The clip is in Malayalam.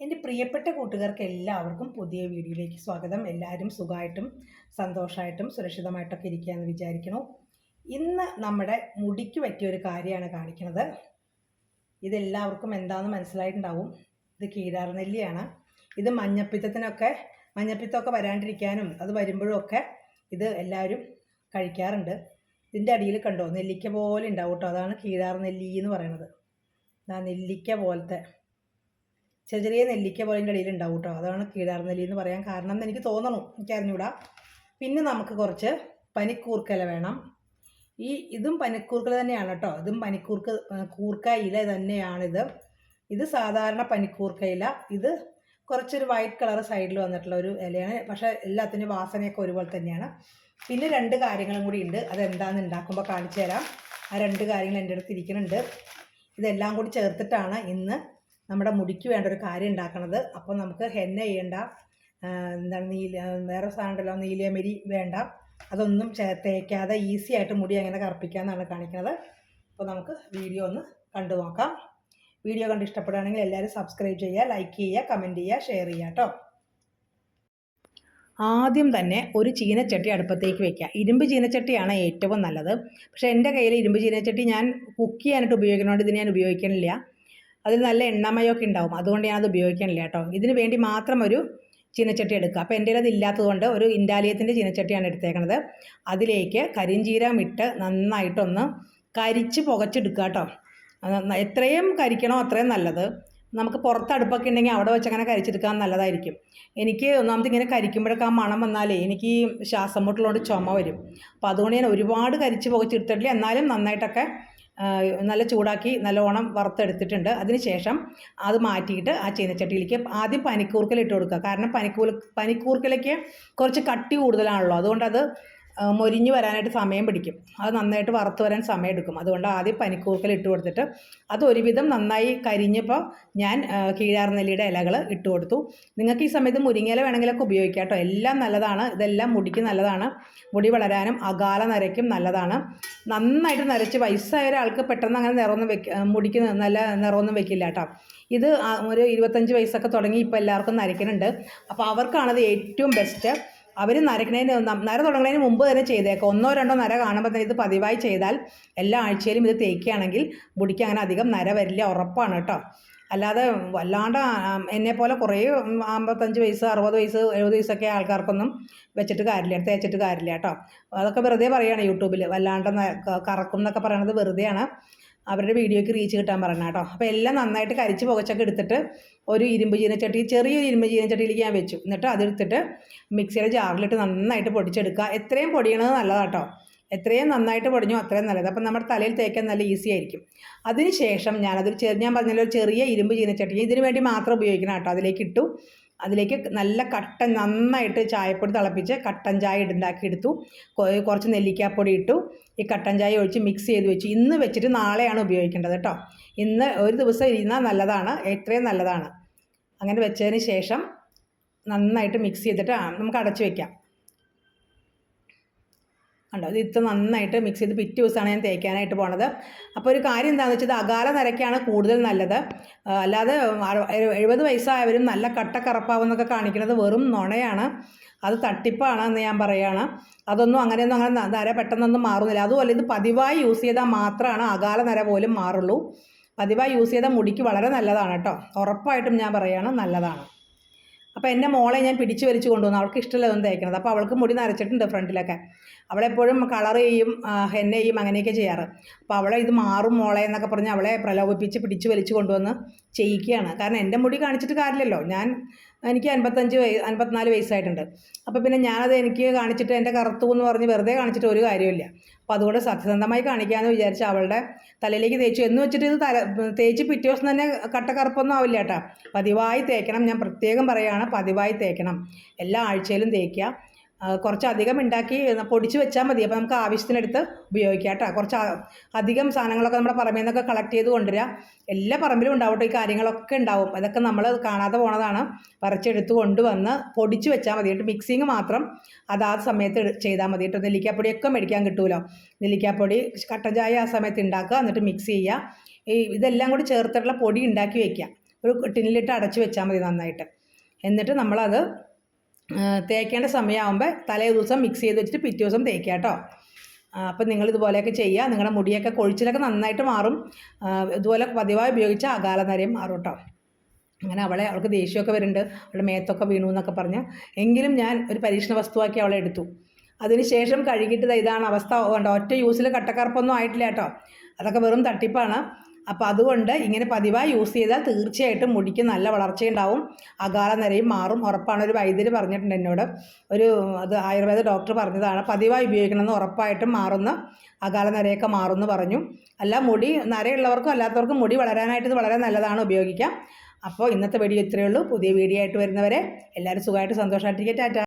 എന്റെ പ്രിയപ്പെട്ട കൂട്ടുകാർക്ക് എല്ലാവർക്കും പുതിയ വീഡിയോയിലേക്ക് സ്വാഗതം. എല്ലാവരും സുഖമായിട്ടും സന്തോഷമായിട്ടും സുരക്ഷിതമായിട്ടൊക്കെ ഇരിക്കുകയെന്ന് വിചാരിക്കുന്നു. ഇന്ന് നമ്മുടെ മുടിക്ക് പറ്റിയ ഒരു കാര്യമാണ് കാണിക്കുന്നത്. ഇതെല്ലാവർക്കും എന്താണെന്ന് മനസ്സിലായിട്ടുണ്ടാവും. ഇത് കീഴാർനെല്ലിയാണ് ഇത് മഞ്ഞപ്പിത്തത്തിനൊക്കെ മഞ്ഞപ്പിത്തമൊക്കെ വരാണ്ടിരിക്കാനും അത് വരുമ്പോഴും ഒക്കെ ഇത് എല്ലാവരും കഴിക്കാറുണ്ട്. ഇതിന്റെ അടിയിൽ കണ്ടോ? നെല്ലിക്ക പോലെ ഉണ്ടാവും കേട്ടോ. അതാണ് കീഴാർ നെല്ലി എന്ന് പറയുന്നത്. ആ നെല്ലിക്ക പോലത്തെ ചെറിയ ചെറിയ നെല്ലിക്ക പോലെ ഇതിന്റെ അടിയിൽ ഉണ്ടാവും കേട്ടോ അതാണ് കീടാർ നെല്ലി എന്ന് പറയാൻ കാരണം എന്ന് എനിക്ക് തോന്നണു. എനിക്ക് അറിഞ്ഞൂടാ. പിന്നെ നമുക്ക് കുറച്ച് പനിക്കൂർക്കല വേണം. ഈ ഇതും പനിക്കൂർക്കല തന്നെയാണ് കേട്ടോ ഇതും പനിക്കൂർക്ക കൂർക്ക ഇല തന്നെയാണിത്. ഇത് സാധാരണ പനിക്കൂർക്ക ഇല ഇത് കുറച്ചൊരു വൈറ്റ് കളർ സൈഡിൽ വന്നിട്ടുള്ള ഒരു ഇലയാണ്. പക്ഷേ എല്ലാത്തിന്റെ വാസനയൊക്കെ ഒരുപോലെ തന്നെയാണ്. പിന്നെ രണ്ട് കാര്യങ്ങളും കൂടി ഉണ്ട്. അതെന്താണെന്ന് ഉണ്ടാക്കുമ്പോൾ കാണിച്ചു തരാം. ആ രണ്ട് കാര്യങ്ങൾ എന്റെ അടുത്ത് ഇരിക്കുന്നുണ്ട്. ഇതെല്ലാം കൂടി ചേർത്തിട്ടാണ് ഇന്ന് നമ്മുടെ മുടിക്ക് വേണ്ട ഒരു കാര്യം ഉണ്ടാക്കണത്. അപ്പോൾ നമുക്ക് ഹെന്ന ചെയ്യേണ്ട. എന്താണ് നീല വേറെ സാധനം ഉണ്ടല്ലോ നീലയമരി വേണ്ട. അതൊന്നും തേക്കാതെ ഈസി ആയിട്ട് മുടി എങ്ങനെ കറുപ്പിക്കാമെന്നാണ് കാണിക്കുന്നത് അപ്പോൾ നമുക്ക് വീഡിയോ ഒന്ന് കണ്ടു നോക്കാം. വീഡിയോ കണ്ട് ഇഷ്ടപ്പെടുകയാണെങ്കിൽ എല്ലാവരും സബ്സ്ക്രൈബ് ചെയ്യുക ലൈക്ക് ചെയ്യുക കമന്റ് ചെയ്യുക ഷെയർ ചെയ്യുക കേട്ടോ ആദ്യം തന്നെ ഒരു ചീനച്ചട്ടി അടുപ്പത്തേക്ക് വെക്കുക. ഇരുമ്പ് ചീനച്ചട്ടിയാണ് ഏറ്റവും നല്ലത്. പക്ഷേ എന്റെ കയ്യിൽ ഇരുമ്പ് ചീനച്ചട്ടി ഞാൻ കുക്ക് ചെയ്യാനായിട്ട് ഉപയോഗിക്കുന്നതുകൊണ്ട് ഇതിന് ഞാൻ ഉപയോഗിക്കണില്ല. അതിൽ നല്ല എണ്ണമയൊക്കെ ഉണ്ടാവും. അതുകൊണ്ട് ഞാനത് ഉപയോഗിക്കണില്ല കേട്ടോ. ഇതിന് വേണ്ടി മാത്രം ഒരു ചീനച്ചട്ടി എടുക്കുക. അപ്പോൾ എന്റെ അത് ഇല്ലാത്തതുകൊണ്ട് ഒരു ഇൻഡാലിയത്തിന്റെ ചീനച്ചട്ടിയാണ് എടുത്തേക്കണത്. അതിലേക്ക് കരിഞ്ചീരകം ഇട്ട് നന്നായിട്ടൊന്ന് കരിച്ച് പുകച്ചെടുക്കുക കേട്ടോ. എത്രയും കരിക്കണോ അത്രയും നല്ലത്. നമുക്ക് പുറത്ത് അടുപ്പൊക്കെ ഉണ്ടെങ്കിൽ അവിടെ വെച്ച് അങ്ങനെ കരിച്ചെടുക്കാൻ നല്ലതായിരിക്കും. എനിക്ക് ഒന്നാമത് ഇങ്ങനെ കരിക്കുമ്പോഴൊക്കെ ആ മണം വന്നാലേ എനിക്ക് ശ്വാസം മുട്ടലുകൊണ്ട് ചുമ വരും. അപ്പോൾ അതുകൊണ്ട് ഞാൻ ഒരുപാട് കരിച്ച് പുകച്ചെടുത്തിട്ടില്ല. എന്നാലും നന്നായിട്ടൊക്കെ നല്ല ചൂടാക്കി നല്ലോണം വറുത്തെടുത്തിട്ടുണ്ട്. അതിന് ശേഷം അത് മാറ്റിയിട്ട് ആ ചീനച്ചട്ടിയിലേക്ക് ആദ്യം പനിക്കൂർക്കൽ കൊടുക്കുക. കാരണം പനിക്കൂർ കുറച്ച് കട്ടി കൂടുതലാണല്ലോ. അതുകൊണ്ട് മൊരിഞ്ഞ് വരാനായിട്ട് സമയം പിടിക്കും. അത് നന്നായിട്ട് വറുത്ത് വരാൻ സമയം എടുക്കും. അതുകൊണ്ട് ആദ്യം പനിക്കൂർക്കൽ ഇട്ട് കൊടുത്തിട്ട് അത് ഒരുവിധം നന്നായി കരിഞ്ഞപ്പോൾ ഞാൻ കീഴാർനെല്ലിയുടെ ഇലകൾ ഇട്ട് കൊടുത്തു. നിങ്ങൾക്ക് ഈ സമയത്ത് മുരിങ്ങയില വേണമെങ്കിലൊക്കെ ഉപയോഗിക്കാം കേട്ടോ. എല്ലാം നല്ലതാണ്. ഇതെല്ലാം മുടിക്ക് നല്ലതാണ്. മുടി വളരാനും അകാല നരയ്ക്കും നല്ലതാണ്. നന്നായിട്ട് നരച്ച് വയസ്സായ ഒരാൾക്ക് പെട്ടെന്ന് അങ്ങനെ നിറമൊന്നും വെക്ക മുടിക്ക് നല്ല നിറമൊന്നും വെക്കില്ല കേട്ടോ. ഇത് ഒരു ഇരുപത്തഞ്ച് വയസ്സൊക്കെ തുടങ്ങി ഇപ്പോൾ എല്ലാവർക്കും നരയ്ക്കുന്നുണ്ട്. അപ്പോൾ അവർക്കാണത് ഏറ്റവും ബെസ്റ്റ് അവർ നരക്കുന്നതിന് നര തുടങ്ങുന്നതിന് മുമ്പ് തന്നെ ചെയ്തേക്കാം. ഒന്നോ രണ്ടോ നര കാണുമ്പോൾ തന്നെ ഇത് പതിവായി ചെയ്താൽ എല്ലാ ആഴ്ചയിലും ഇത് തേക്കുകയാണെങ്കിൽ മുടിക്ക് അങ്ങനെ അധികം നര വരില്ല. ഉറപ്പാണ് കേട്ടോ. അല്ലാതെ വല്ലാണ്ട് എന്നെ പോലെ കുറേ അമ്പത്തഞ്ച് വയസ്സ് അറുപത് വയസ്സ് എഴുപത് വയസ്സൊക്കെ ആൾക്കാർക്കൊന്നും വെച്ചിട്ട് കാര്യമില്ല തേച്ചിട്ട് കാര്യമില്ല കേട്ടോ. അതൊക്കെ വെറുതെ പറയുകയാണ് യൂട്യൂബിൽ വല്ലാണ്ട് കറക്കും എന്നൊക്കെ പറയണത് വെറുതെയാണ് അവരുടെ വീഡിയോയ്ക്ക് റീച്ച് കിട്ടാൻ പറയണം കേട്ടോ. അപ്പോൾ എല്ലാം നന്നായിട്ട് കരിച്ച് പുകച്ചൊക്കെ എടുത്തിട്ട് ഒരു ഇരുമ്പ് ചീനച്ചട്ടി ചെറിയൊരു ഇരുമ്പ് ചീനച്ചട്ടിയിലേക്ക് ഞാൻ വെച്ചു. എന്നിട്ട് അതെടുത്തിട്ട് മിക്സിയുടെ ജാറിലിട്ട് നന്നായിട്ട് പൊടിച്ചെടുക്കുക. എത്രയും പൊടിയണത് നല്ലതാണ് കേട്ടോ. എത്രയും നന്നായിട്ട് പൊടിഞ്ഞു അത്രയും നല്ലത്. അപ്പം നമ്മുടെ തലയിൽ തേക്കാൻ നല്ല ഈസി ആയിരിക്കും. അതിനുശേഷം ഞാനതൊരു ചെറിയ ഞാൻ പറഞ്ഞല്ലോ ഒരു ചെറിയ ഇരുമ്പ് ചീനച്ചട്ടി ഇതിന് വേണ്ടി മാത്രം ഉപയോഗിക്കണം കേട്ടോ. അതിലേക്ക് ഇട്ടു. അതിലേക്ക് നല്ല കട്ടൻ നന്നായിട്ട് ചായപ്പൊടി തിളപ്പിച്ച് കട്ടൻ ചായ ഉണ്ടാക്കി എടുത്തു. കുറച്ച് നെല്ലിക്കാപ്പൊടി ഇട്ടു. ഈ കട്ടൻ ചായ ഒഴിച്ച് മിക്സ് ചെയ്ത് വെച്ചു ഇന്ന് വെച്ചിട്ട് നാളെയാണ് ഉപയോഗിക്കേണ്ടത് കേട്ടോ. ഇന്ന് ഒരു ദിവസം ഇരുന്നാൽ നല്ലതാണ് എത്രയും നല്ലതാണ്. അങ്ങനെ വെച്ചതിന് ശേഷം നന്നായിട്ട് മിക്സ് ചെയ്തിട്ട് നമുക്ക് അടച്ചു വെക്കാം. കണ്ടോ? ഇത് നന്നായിട്ട് മിക്സ് ചെയ്ത് പിറ്റേ ദിവസമാണ് ഞാൻ തേക്കാനായിട്ട് പോണത്. അപ്പോൾ ഒരു കാര്യം എന്താണെന്ന് വെച്ചാൽ അകാല നരയ്ക്കാണ് കൂടുതൽ നല്ലത്. അല്ലാതെ എഴുപത് വയസ്സായവരും നല്ല കട്ട കറപ്പാവെന്നൊക്കെ കാണിക്കുന്നത് വെറും നുണയാണ്. അത് തട്ടിപ്പാണ് എന്ന് ഞാൻ പറയുകയാണ് അതൊന്നും അങ്ങനെയൊന്നും അങ്ങനെ നര പെട്ടെന്നൊന്നും മാറുന്നില്ല. അതുപോലെ ഇത് പതിവായി യൂസ് ചെയ്താൽ മാത്രമാണ് അകാല നര പോലും മാറുള്ളൂ. പതിവായി യൂസ് ചെയ്താൽ മുടിക്ക് വളരെ നല്ലതാണ് കേട്ടോ. ഉറപ്പായിട്ടും ഞാൻ പറയുകയാണ് നല്ലതാണ്. അപ്പോൾ എന്റെ മോളെ ഞാൻ പിടിച്ചു വലിച്ചു കൊണ്ടുവന്നു. അവൾക്ക് ഇഷ്ടമില്ലതൊന്നും തയ്ക്കണത് അപ്പോൾ അവൾക്ക് മുടി നരച്ചിട്ടുണ്ട് ഫ്രണ്ടിലൊക്കെ. അവളെപ്പോഴും കളർ ചെയ്യും ഹെന്ന ചെയ്യും അങ്ങനെയൊക്കെ ചെയ്യാറ്. അപ്പോൾ അവളെ ഇത് മാറും മോളെ എന്നൊക്കെ പറഞ്ഞ് അവളെ പ്രലോഭിപ്പിച്ച് പിടിച്ചു വലിച്ചു കൊണ്ടുവന്ന് ചെയ്യിക്കുകയാണ്. കാരണം എന്റെ മുടി കാണിച്ചിട്ട് കാര്യമില്ലല്ലോ. ഞാൻ എനിക്ക് അൻപത്തഞ്ച് വയസ്സ് അൻപത്തിനാല് വയസ്സായിട്ടുണ്ട്. അപ്പോൾ പിന്നെ ഞാനത് എനിക്ക് കാണിച്ചിട്ട് എന്റെ കറുത്തു എന്ന് പറഞ്ഞ് വെറുതെ കാണിച്ചിട്ട് ഒരു കാര്യമില്ല അപ്പോൾ അതുകൊണ്ട് സത്യസന്ധമായി കാണിക്കാമെന്ന് വിചാരിച്ച് അവളുടെ തലയിലേക്ക് തേച്ചു. എന്ന് വെച്ചിട്ട് ഇത് തല തേച്ച് പിറ്റേ ദിവസം തന്നെ കട്ടക്കറുപ്പൊന്നും ആവില്ല കേട്ടോ. പതിവായി തേക്കണം. ഞാൻ പ്രത്യേകം പറയുകയാണ് പതിവായി തേക്കണം. എല്ലാ ആഴ്ചയിലും തേക്കുക. കുറച്ചധികം ഉണ്ടാക്കി പൊടിച്ച് വെച്ചാൽ മതി. അപ്പോൾ നമുക്ക് ആവശ്യത്തിനെടുത്ത് ഉപയോഗിക്കാം കേട്ടോ കുറച്ച് അധികം സാധനങ്ങളൊക്കെ നമ്മുടെ പറമ്പിൽ നിന്നൊക്കെ കളക്ട് ചെയ്ത് കൊണ്ടുവരിക. എല്ലാ പറമ്പിലും ഉണ്ടാവട്ടെ ഈ കാര്യങ്ങളൊക്കെ ഉണ്ടാവും. അതൊക്കെ നമ്മൾ കാണാതെ പോണതാണ്. പറിച്ചെടുത്ത് കൊണ്ടുവന്ന് പൊടിച്ച് വെച്ചാൽ മതി. കേട്ടോ മിക്സിങ് മാത്രം അതാ സമയത്ത് ചെയ്താൽ മതി. കേട്ടോ നെല്ലിക്കാപ്പൊടിയൊക്കെ മേടിക്കാൻ കിട്ടുമല്ലോ നെല്ലിക്കാപ്പൊടി കട്ടൻ ചായ ആ സമയത്ത് ഉണ്ടാക്കുക. എന്നിട്ട് മിക്സ് ചെയ്യുക. ഈ ഇതെല്ലാം കൂടി ചേർത്തിട്ടുള്ള പൊടി ഉണ്ടാക്കി വയ്ക്കുക ഒരു ടിന്നിലിട്ട് അടച്ച് വെച്ചാൽ മതി നന്നായിട്ട്. എന്നിട്ട് നമ്മളത് തേക്കേണ്ട സമയമാകുമ്പോൾ തലേ ദിവസം മിക്സ് ചെയ്ത് വെച്ചിട്ട് പിറ്റേ ദിവസം തേക്കുക കേട്ടോ. അപ്പം നിങ്ങൾ ഇതുപോലെയൊക്കെ ചെയ്യുക. നിങ്ങളുടെ മുടിയൊക്കെ കൊഴിച്ചിലൊക്കെ നന്നായിട്ട് മാറും. ഇതുപോലെ പതിവായി ഉപയോഗിച്ച അകാല നരയും മാറും കേട്ടോ. അങ്ങനെ അവളെ അവൾക്ക് ദേഷ്യമൊക്കെ വരുന്നുണ്ട്. അവളുടെ മേത്തൊക്കെ വീണു എന്നൊക്കെ പറഞ്ഞ്. എങ്കിലും ഞാൻ ഒരു പരീക്ഷണ വസ്തുവാക്കി അവളെ എടുത്തു. അതിനുശേഷം കഴുകിയിട്ട് ഇതാണ് അവസ്ഥ. വേണ്ട ഒറ്റ യൂസിൽ കട്ടക്കറുപ്പൊന്നും ആയിട്ടില്ല കേട്ടോ. അതൊക്കെ വെറും തട്ടിപ്പാണ്. അപ്പോൾ അതുകൊണ്ട് ഇങ്ങനെ പതിവായി യൂസ് ചെയ്താൽ തീർച്ചയായിട്ടും മുടിക്ക് നല്ല വളർച്ചയുണ്ടാവും. അകാല നിരയും മാറും. ഉറപ്പാണ്. ഒരു വൈദ്യർ പറഞ്ഞിട്ടുണ്ട് എന്നോട്. ഒരു അത് ആയുർവേദ ഡോക്ടർ പറഞ്ഞതാണ്. പതിവായി ഉപയോഗിക്കണമെന്ന് ഉറപ്പായിട്ടും മാറുന്ന അകാല നിരയൊക്കെ മാറുമെന്ന് പറഞ്ഞു. അല്ല മുടി നരയുള്ളവർക്കും അല്ലാത്തവർക്കും മുടി വളരാനായിട്ട് ഇത് വളരെ നല്ലതാണ് ഉപയോഗിക്കാം. അപ്പോൾ ഇന്നത്തെ വീഡിയോ ഇത്രയേ ഉള്ളൂ. പുതിയ വീഡിയോ ആയിട്ട് വരുന്നവരെ എല്ലാവരും സുഖമായിട്ട് സന്തോഷമായിട്ടിരിക്കുക ടാറ്റ.